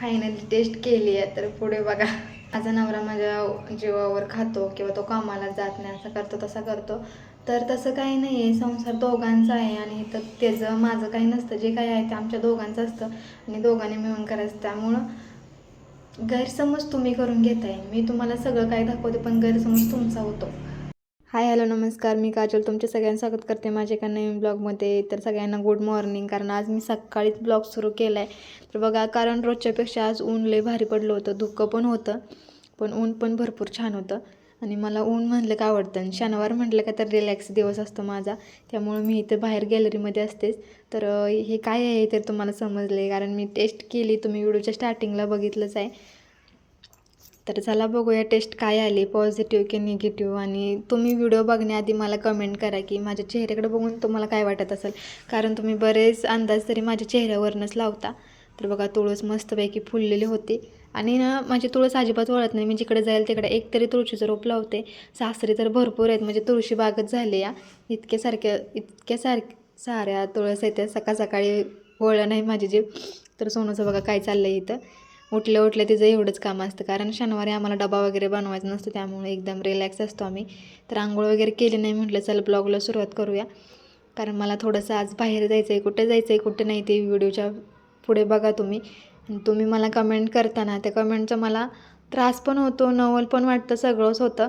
Finally taste केली आहे तर पुढे बघा. माझा नवरा माझ्या जीवावर खातो किंवा तो कामाला जात नाही असं करतो तसा करतो. तर तसं काही नाही आहे संसार दोघांचा आहे आणि तर त्याचं माझं काही नसतं जे काही आहे ते आमच्या दोघांचं असतं आणि दोघांनी मिळून करायचं. त्यामुळं गैरसमज तुम्ही करून घेताय. मी तुम्हाला सगळं काही दाखवते पण गैरसमज तुमचा होतो. हाय हॅलो नमस्कार. मी काजल. तुमचे सगळ्यांना स्वागत करते माझ्या एका नवीन ब्लॉगमध्ये. तर सगळ्यांना गुड मॉर्निंग कारण आज मी सकाळीच ब्लॉग सुरू केला आहे तर बघा कारण रोजच्यापेक्षा आज ऊन लय भारी पडलं होतं. धुकं पण होतं पण ऊन पण भरपूर छान होतं. आणि मला ऊन म्हणलं का आवडतं? आणि शनिवार म्हटलं का तर रिलॅक्स दिवस असतो माझा. त्यामुळं मी इथं बाहेर गॅलरीमध्ये असतेच. तर हे काय आहे तर तुम्हाला समजले कारण मी टेस्ट केली. तुम्ही व्हिडिओच्या स्टार्टिंगला बघितलंच आहे. तर चला बघूया टेस्ट काय आली पॉझिटिव्ह की निगेटिव्ह आणि तुम्ही व्हिडिओ बघण्याआधी मला कमेंट करा की माझ्या चेहऱ्याकडे बघून तुम्हाला काय वाटत असेल. कारण तुम्ही बरेच अंदाज तरी माझ्या चेहऱ्यावरनंच लावता. तर बघा तुळस मस्तपैकी फुललेली होती. आणि ना माझी तुळस अजिबात वळत नाही. मी जिकडे जाईल तिकडे एक तरी तुळशीचं रोप लावते. सासरी तर भरपूर आहेत. म्हणजे तुळशी बागच झाली या. इतक्या सारख्या इतक्या सारख्या साऱ्या तुळस आहेत त्या. सकाळ सकाळी वळलं नाही माझी जीव तर सोनूचं बघा काय चाललं आहे इथं. उठल्या उठल्या तिचं एवढंच काम असतं. कारण शनिवारी आम्हाला डबा वगैरे बनवायचा नसतो त्यामुळे एकदम रिलॅक्स असतो आम्ही. तर आंघोळ वगैरे केली नाही म्हटलं चल ब्लॉगला सुरुवात करूया. कारण मला थोडंसं आज बाहेर जायचं आहे कुठे जायचं आहे कुठे नाही ते व्हिडिओच्या पुढे बघा तुम्ही. तुम्ही मला कमेंट करताना त्या कमेंटचा मला त्रास पण होतो नवल पण वाटतं सगळंच होतं.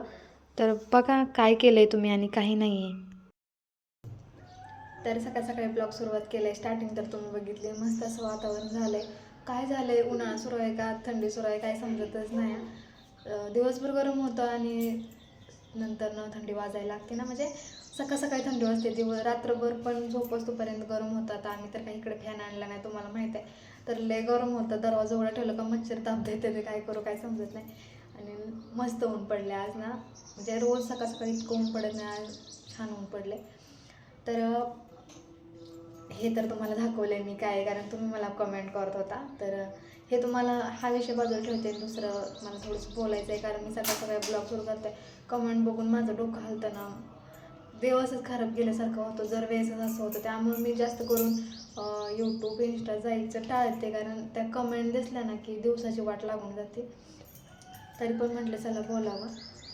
तर बघा काय केलं आहे तुम्ही आणि काही नाही आहे तर सकाळ सकाळी ब्लॉग सुरुवात केलं आहे स्टार्टिंग तर तुम्ही बघितले मस्त असं वातावरण झालं आहे काय झालं आहे उन्हाळा सुरू आहे का? थंडी सुरू आहे? काय समजतच नाही. दिवसभर गरम होतं आणि नंतर न थंडी वाजायला लागते ना? म्हणजे सकाळ सकाळी थंडी वाजते. दिवस रात्रभर पण झोप असतोपर्यंत गरम होतात आम्ही तर काही इकडे फॅन आणला नाही तुम्हाला माहीत आहे. तर लय गरम होतं. दरवाजा उघडा ठेवलं का मच्छर ताप देते ते काय करू? काय समजत नाही. आणि मस्त ऊन पडले आज ना? म्हणजे रोज सकाळ सकाळी इतकं ऊन पडत नाही. आज छान ऊन पडले तर हे तर तुम्हाला दाखवलं आहे मी काय कारण तुम्ही मला कमेंट करत होता. तर हे तुम्हाला हा विषय बाजूला ठेवते. दुसरं मला थोडंसं बोलायचं आहे कारण मी सकाळ सकाळी ब्लॉग सुरू करते. कमेंट बघून माझं डोकं हलतं ना. दिवसच खराब गेल्यासारखं होतं. जर वेळेसच असं होतं त्यामुळे मी जास्त करून यूट्यूब इंस्टा जायचं टाळते. कारण त्या कमेंट दिसल्या ना की दिवसाची वाट लागून जाते. तरी पण म्हटलं चला बोलावं.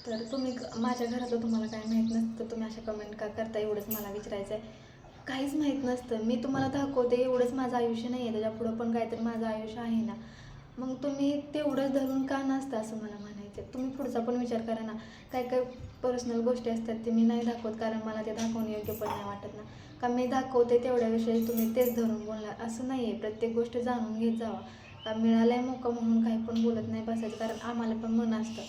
तर तुम्ही क- माझ्या घरातलं तुम्हाला काय माहीत नसतं. तर तुम्ही अशा कमेंट का करता एवढंच मला विचारायचं आहे काहीच माहीत नसतं. मी तुम्हाला दाखवते एवढंच माझं आयुष्य नाही आहे त्याच्यापुढं पण काहीतरी माझं आयुष्य आहे ना. मग तुम्ही तेवढंच धरून का नसतं असं मला म्हणायचं तुम्ही पुढचा पण विचार करा ना. काय काय पर्सनल गोष्टी असतात ते मी नाही दाखवत कारण मला ते दाखवणं योग्य पण नाही वाटत ना. का मी दाखवते तेवढ्याविषयी तुम्ही तेच धरून बोलणार असं नाही आहे प्रत्येक गोष्ट जाणून घेत जावा. का मिळालाय मोका म्हणून काही पण बोलत नाही बसायचं कारण आम्हाला पण मन असतं.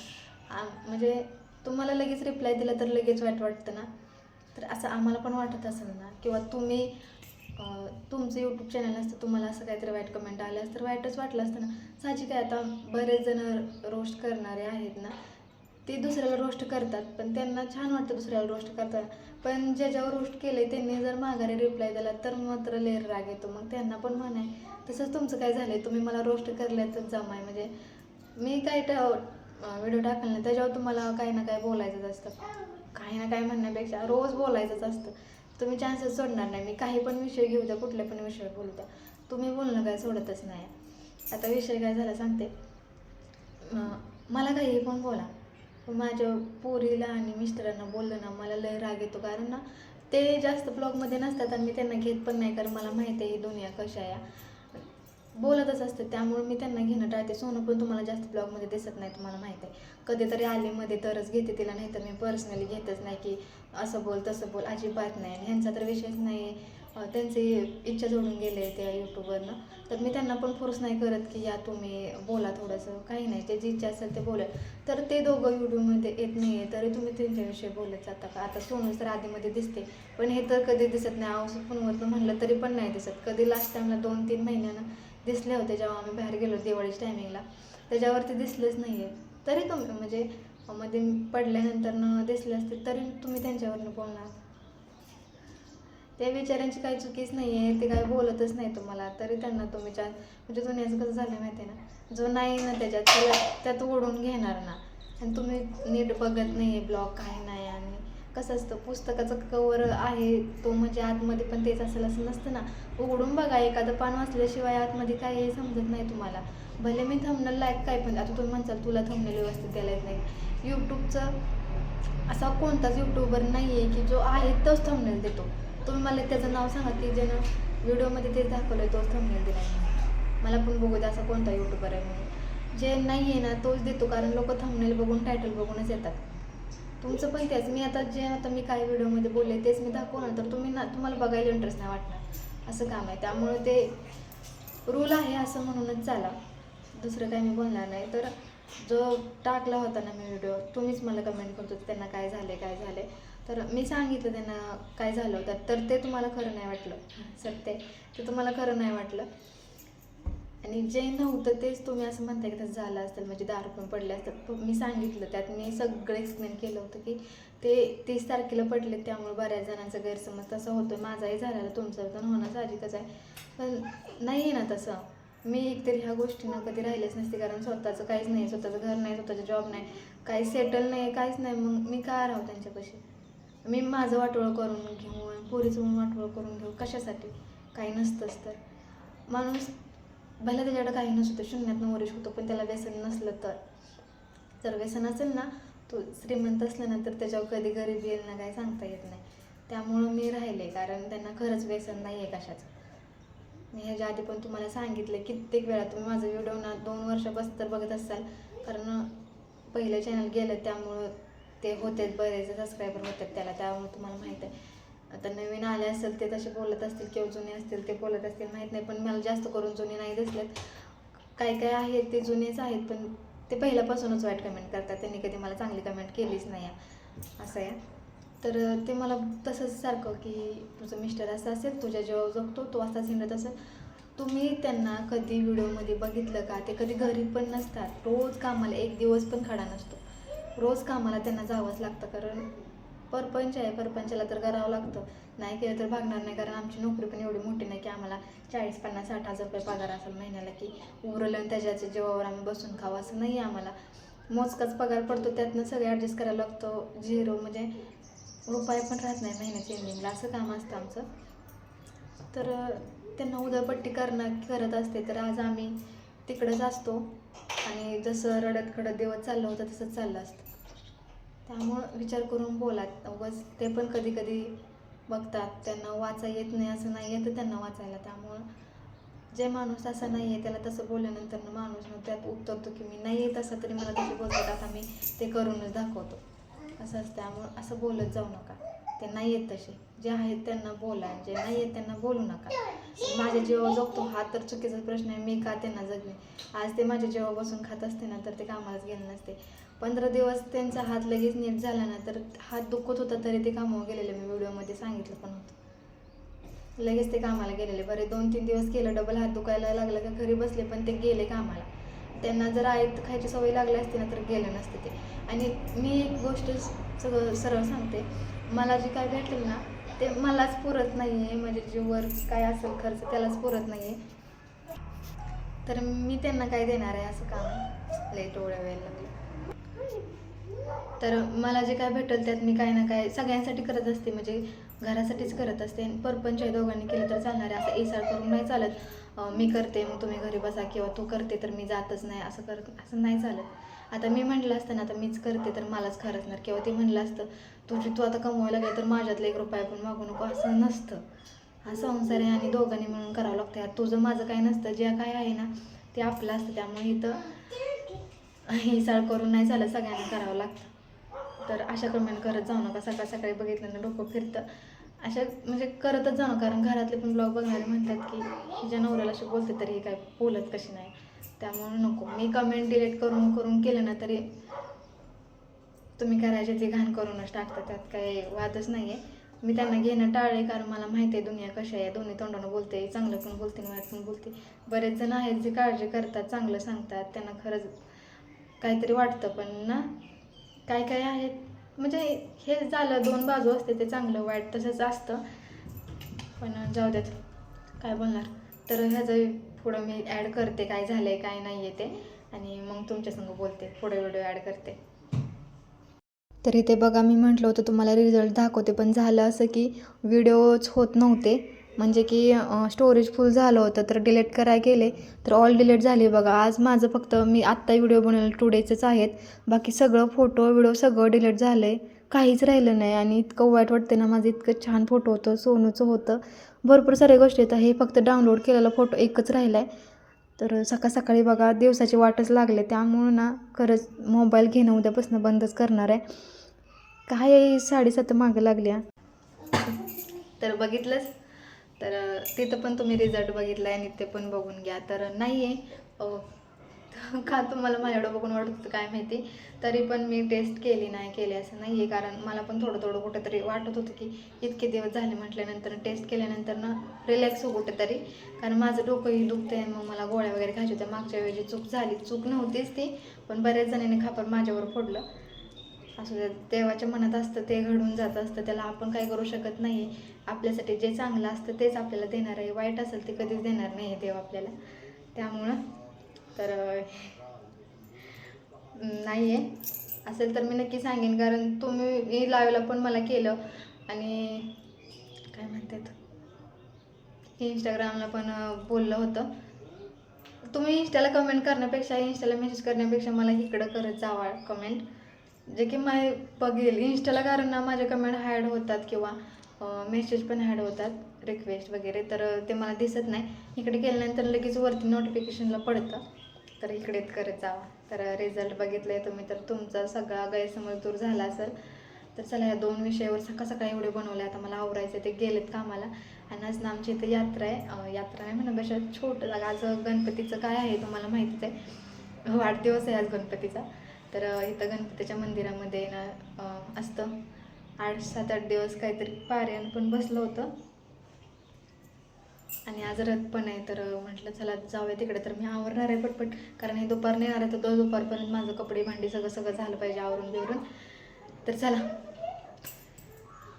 आम म्हणजे तुम्हाला लगेच रिप्लाय दिला तर लगेच वाईट वाटतं ना. तर असं आम्हाला पण वाटत असेल ना किंवा तुम्ही तुमचं यूट्यूब चॅनल असतं तुम्हाला असं काहीतरी वाईट कमेंट आले असतं तर वाईटच वाटलं असतं ना. साहजिक आहे आता बरेच जण रोस्ट करणारे आहेत ना ते दुसऱ्याला रोस्ट करतात पण त्यांना छान वाटतं दुसऱ्याला रोस्ट करताना. पण ज्याच्यावर रोस्ट केले त्यांनी जर माघारी रिप्लाय दिला तर मात्र लेर राग येतो. मग त्यांना पण म्हणाय तसंच तुमचं काय झालं आहे तुम्ही मला रोस्ट जमा आहे म्हणजे मी काय व्हिडिओ टाकला नाही त्याच्यावर तुम्हाला काही ना काही बोलायचंच असतं. काही ना काही म्हणण्यापेक्षा रोज बोलायचंच असतं. तुम्ही चान्सेस सोडणार नाही. मी काही पण विषय घेऊ द्या कुठल्या पण विषय बोलू द्या. तुम्ही बोलणं काय सोडतच नाही. आता विषय काय झाला सांगते. मला काही पण बोला. माझ्या पोरीला आणि मिस्टरांना बोललं ना मला लय राग येतो. कारण ना ते जास्त ब्लॉगमध्ये नसतात आणि मी त्यांना घेत पण नाही. कारण मला माहिती आहे ही दुनिया कशा आहे. बोलतच असते. त्यामुळे मी त्यांना घेणं टाळते. सोनं पण तुम्हाला जास्त ब्लॉगमध्ये दिसत नाही तुम्हाला माहीत आहे. कधीतरी आलीमध्ये तरच घेते तिला नाही तर मी पर्सनली घेतच नाही की असं बोल तसं बोल अजिबात नाही. आणि ह्यांचा तर विषयच नाही. अं, त्यांची इच्छा जोडून गेले त्या यूट्यूबवरनं तर मी त्यांना पण फोर्स नाही करत की या तुम्ही बोला थोडंसं. काही नाही. त्याची इच्छा असेल ते बोला तर ते दोघं यूट्यूबमध्ये येत नाही आहे तरी तुम्ही त्यांच्याविषयी बोलत जाता का? आता सोनूच तर आधीमध्ये दिसते. पण हे तर कधी दिसत नाही. औषध फोनवरनं म्हणलं तरी पण नाही दिसत. कधी लास्ट टाईमला दोन तीन महिन्यानं दिसले होते जेव्हा आम्ही बाहेर गेलो दिवाळीच्या टायमिंगला त्याच्यावरती दिसलेच नाही आहे तरी तुम्ही म्हणजे मध्ये पडल्यानंतर न दिसले असते तरी तुम्ही त्यांच्यावरनं बोलणार. त्या विचारांची काही चुकीच नाही आहे ते काय बोलतच नाही तुम्हाला. तरी त्यांना तुम्ही चार म्हणजे दुनियाचं कसं झालं माहिती आहे ना? जो नाही ना त्याच्यात त्याला त्यात ओढून घेणार ना. आणि तुम्ही नीट बघत नाही आहे ब्लॉग काही नाही. कसं असतं पुस्तकाचं कवर आहे तो म्हणजे आतमध्ये पण तेच असेल असं नसतं ना. उघडून बघा एखादं पान वाचल्याशिवाय आतमध्ये काय समजत नाही तुम्हाला. भले मी थंबनेल लायक काय पण आता तुम्ही म्हणसाल तुला थंबनेल व्यवस्थित द्यायला येत नाही. यूट्यूबचं असा कोणताच यूट्यूबर नाही आहे की जो आहे तोच थंबनेल देतो. तुम्ही मला त्याचं नाव सांगा की ज्यानं व्हिडिओमध्ये तेच दाखवलं आहे तोच थंबनेल दिला मला पण बघू द्या असा कोणता यूट्यूबर आहे म्हणून. जे नाही आहे ना तोच देतो कारण लोक थंबनेल बघून टायटल बघूनच येतात. तुमचं पण तेच. मी आता जे आता मी काही व्हिडिओमध्ये बोलले तेच मी दाखवणार तर तुम्ही ना तुम्हाला बघायला इंटरेस्ट नाही वाटणार. असं काम आहे. त्यामुळे ते रूल आहे असं म्हणूनच चाला दुसरं काही मी बोलणार नाही. तर जो टाकला होता ना मी व्हिडिओ तुम्हीच मला कमेंट करतो त्यांना काय झाले काय झाले. तर मी सांगितलं त्यांना काय झालं होतं. तर ते तुम्हाला खरं नाही वाटलं. सत्य ते तुम्हाला खरं नाही वाटलं. आणि जे नव्हतं तेच तुम्ही असं म्हणताय की तसं झालं असेल म्हणजे दारू पण पडले असतात पण मी सांगितलं त्यात मी सगळं एक्सप्लेन केलं होतं की ते तीस तारखेला पडले त्यामुळे बऱ्याच जणांचा गैरसमज तसा होतो माझाही झालेला तुमचं पण होणं साहजिकच आहे. पण नाही आहे ना तसं. मी एकतरी ह्या गोष्टींना कधी राहिलेच नसते कारण स्वतःचं काहीच नाही स्वतःचं घर नाही स्वतःचं जॉब नाही. काही सेटल नाही काहीच नाही. मग मी काय राहू त्यांच्यापाशी? मी माझं वाटोळं करून घेऊन पोरीचं म्हणून वाटोळं करून घेऊ कशासाठी? काही नसतंच तर. माणूस भले त्याच्याकडे काही नसतं शून्यातनं वरिश होतो पण त्याला व्यसन नसलं तर. जर व्यसन असेल ना तो श्रीमंत असल्यानंतर तर त्याच्यावर कधी गरिबी येईल ना काही सांगता येत नाही. त्यामुळं मी राहिले कारण त्यांना खरंच व्यसन नाही आहे कशाचं. मी ह्याच्या आधी पण तुम्हाला सांगितलं कित्येक वेळा तुम्ही माझं व्हिडिओ ना दोन वर्ष बस तर बघत असाल. कारण पहिलं चॅनल गेलं त्यामुळं ते होते बरेच सबस्क्रायबर होतात त्याला त्यामुळे तुम्हाला माहीत आहे. आता नवीन आले असेल ते तसे बोलत असतील किंवा जुने असतील ते बोलत असतील माहीत नाही. पण मला जास्त करून जुने नाही दिसलेत. काय काय आहेत ते जुनेच आहेत पण ते पहिल्यापासूनच वाईट कमेंट करतात. त्यांनी कधी मला चांगली कमेंट केलीच नाही. आहे असं आहे. तर ते मला तसंच सारखं की तुझं मिस्टर असं असेल तुझ्या जेव्हा जगतो तो असाच हिंडत असेल. तुम्ही त्यांना कधी व्हिडिओमध्ये बघितलं का? ते कधी घरी पण नसतात. रोज कामाला एक दिवस पण खडा नसतो. रोज कामाला त्यांना जावंच लागतं. कारण परपंच आहे परपंचाला तर करावं लागतं. नाही केलं तर भागणार नाही कारण आमची नोकरी पण एवढी मोठी नाही की आम्हाला चाळीस पन्नास साठ हजार रुपये पगार असेल महिन्याला की उरलं आणि त्याच्याच्या जेवावर आम्ही बसून खावं असं नाही आहे आम्हाला. मोजकाच पगार पडतो त्यातनं सगळे ॲडजस्ट करायला लागतो. झिरो म्हणजे रुपये पण राहत नाही महिन्याच्या एंडिंगला असं काम असतं आमचं. तर त्यांना उदळपट्टी करणं करत असते. तर आज आम्ही तिकडंच असतो. आणि जसं रडत खडत देवत चाललं होतं तसंच चाललं असतं. त्यामुळं विचार करून बोला उगाच ते पण कधी कधी बघतात त्यांना वाचा येत नाही असं नाही येतं त्यांना वाचायला. त्यामुळं जे माणूस असा नाही आहे त्याला तसं बोलल्यानंतर माणूस मग त्यात उतरतो की मी नाही येत असं तरी मला तसे बोलतात आता मी ते करूनच दाखवतो. असं असतं. त्यामुळं असं बोलत जाऊ नका. ते नाही येत तसे. जे आहेत त्यांना बोला जे नाही येत त्यांना बोलू नका. माझ्या जेव्हा जगतो हा तर चुकीचा प्रश्न आहे. मी का त्यांना जगले आज ते माझ्या जेव्हा बसून खात असते ना तर ते कामालाच गेले नसते. पंधरा दिवस त्यांचा हात लगेच नीट झाला ना तर हात दुखत होता तरी ते कामावर गेलेले. मी व्हिडिओमध्ये सांगितलं पण होतं. लगेच ते कामाला गेलेले. बरे दोन तीन दिवस केलं डबल हात दुखायला लागलं का घरी बसले पण ते गेले कामाला. त्यांना जर आयत खायची सवय लागली असते ना तर गेलं नसते ते. आणि मी एक गोष्ट सगळं सरळ सांगते. मला जे काय भेटेल ना ते मलाच पुरत नाही आहे म्हणजे जे वर्क काय असेल खर्च त्यालाच पुरत नाही आहे तर मी त्यांना काय देणार आहे असं काम? लेट एवढ्या वेळ लागलं. तर मला जे काय भेटेल त्यात मी काय ना काय सगळ्यांसाठी करत असते. म्हणजे घरासाठीच करत असते. आणि परपंच आहे दोघांनी केलं तर चालणार आहे. असं एसाळ करून नाही चालत. मी करते मग तुम्ही घरी बसा किंवा तू करते तर मी जातच नाही. असं कर असं नाही चालत. आता मी म्हटलं असतं ना आता मीच करते तर मलाच खरचणार किंवा ते म्हणलं असतं तुझी तू आता कमवायला गेलं तर माझ्यातलं एक रुपया पण मागू नको असं नसतं. हा संसार आहे आणि दोघांनी म्हणून करावं लागतं यात तुझं माझं काय नसतं जे काय आहे ना ते आपलं असतं. त्यामुळे इथं हिसाळ करून नाही झालं सगळ्यांना करावं लागतं. तर अशा कमेंट करत जाऊ नका. सकाळ सकाळी बघितलं ना डोकं फिरतं. अशा म्हणजे करतच जाऊ कारण घरातले पण ब्लॉग बघणारे म्हणतात की हिच्या नवऱ्याला अशी बोलते तरी हे काय बोलत कशी नाही? त्यामुळे नको. मी कमेंट डिलीट करून करून केलं ना तरी तुम्ही करायचे ते घाण करूनच टाकता. त्यात काही वादच नाही आहे मी त्यांना घेणं टाळले कारण मला माहिती आहे दुनिया कशा आहे. दोन्ही तोंडानं बोलते. चांगलं पण बोलते आणि वाईट पण बोलते. बरेच जण आहेत जे काळजी करतात चांगलं सांगतात. त्यांना खरंच काहीतरी वाटतं. पण ना काय काय आहेत? म्हणजे हे झालं दोन बाजू असते. ते चांगलं वाईट तसंच असतं. पण जाऊ देत काय बोलणार? तर ह्याचं पुढं मी ॲड करते काय झालं आहे काय नाही आहे ते. आणि मग तुमच्यासंग बोलते पुढे व्हिडिओ ॲड करते. तर इथे बघा मी म्हटलं होतं तुम्हाला रिझल्ट दाखवते पण झालं असं की व्हिडिओच होत नव्हते. म्हणजे की स्टोरेज फुल झालं होतं तर डिलीट करायला गेले तर ऑल डिलीट झाले बघा. आज माझं फक्त मी आत्ता व्हिडिओ बनवलं टुडेचंच आहेत. बाकी सगळं फोटो व्हिडिओ सगळं डिलीट झालं आहे काहीच राहिलं नाही आणि इतकं वाईट वाटते ना माझं इतकं छान फोटो होतं सोनूचं होतं. भरपूर साऱ्या गोष्टी आहेत हे फक्त डाउनलोड केलेला फोटो एकच राहिला आहे तर सकाळ सकाळी बघा दिवसाची वाटच लागले त्यामुळं ना खरंच मोबाईल घेणं उद्यापासून बंदच करणार आहे. काय साडेसात मागं लागल्या. तर बघितलंच तर तिथं पण तुम्ही रिझल्ट बघितला आहे आणि ते पण बघून घ्या. तर नाही आहे का तुम्हाला माझ्याकडं बघून वाटत होतं काय माहिती? तरी पण मी टेस्ट केली नाही केली असं नाही आहे कारण मला पण थोडं थोडं कुठेतरी वाटत होतं की इतके दिवस झाले म्हटल्यानंतर टेस्ट केल्यानंतर ना रिलॅक्स हो कुठेतरी. कारण माझं डोकंही दुखतंय मग मला गोळ्या वगैरे खायच्या होत्या. मागच्या वेळी चूक झाली चूक नव्हतीच ती. पण बऱ्याच जणांनी खापर माझ्यावर फोडलं. असू देवाच्या मनात असतं ते घडून जात असतं. त्याला आपण काय करू शकत नाही आपल्यासाठी जे चांगलं असतं तेच आपल्याला देणार आहे. वाईट असेल ते कधीच देणार नाही आहे देव आपल्याला. त्यामुळं तर नाही आहे असेल तर मी नक्की सांगेन कारण तुम्ही मी पण मला केलं. आणि काय म्हणतात? इंस्टाग्रामला पण बोललं होतं. तुम्ही इंस्टाला कमेंट करण्यापेक्षा इंस्टाला मेसेज करण्यापेक्षा मला इकडं करत जावा कमेंट जे की माय बघेल. इंस्टाला कारण ना माझ्या कमेंट हॅड होतात किंवा मेसेज पण हॅड होतात रिक्वेस्ट वगैरे. तर ते मला दिसत नाही. इकडे केल्यानंतर लगेच वरती नोटिफिकेशनला पडतं. तर इकडे करत जावा. तर रिझल्ट बघितलं आहे तुम्ही तर तुमचा सगळा गैरसमज दूर झाला असेल. तर चला या दोन विषयावर सकाळ सकाळी एवढे बनवले. आता मला आवरायचं ते गेलेत कामाला. आणि आज ना आमची इथं यात्रा आहे. यात्रा आहे म्हणा बशा छोटं जागा. आज गणपतीचं काय आहे तुम्हाला माहितीच आहे. वाढदिवस आहे आज गणपतीचा. तर इथं गणपतीच्या मंदिरामध्ये ना असतं. आठ सात आठ दिवस काहीतरी पाऱ्यान पण बसलं होतं. आणि आज रथ पण आहे तर म्हटलं चला जाऊया तिकडे. तर मी आवरणार आहे पटपट कारण हे दुपार येणार आहे तर दोन दुपारपर्यंत माझं कपडे भांडी सगळं सगळं झालं पाहिजे आवरून बिवरून. तर चला.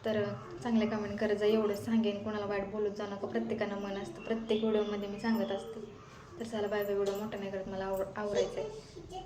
तर चांगले कमेंट करत जा एवढंच सांगेन. कोणाला वाईट बोलत जाऊ नका प्रत्येकानं मन असतं. प्रत्येक व्हिडिओमध्ये मी सांगत असते. तर चला बाय बाय. व्हिडिओ मोठा नाही करत मला आवड आवरायचं आहे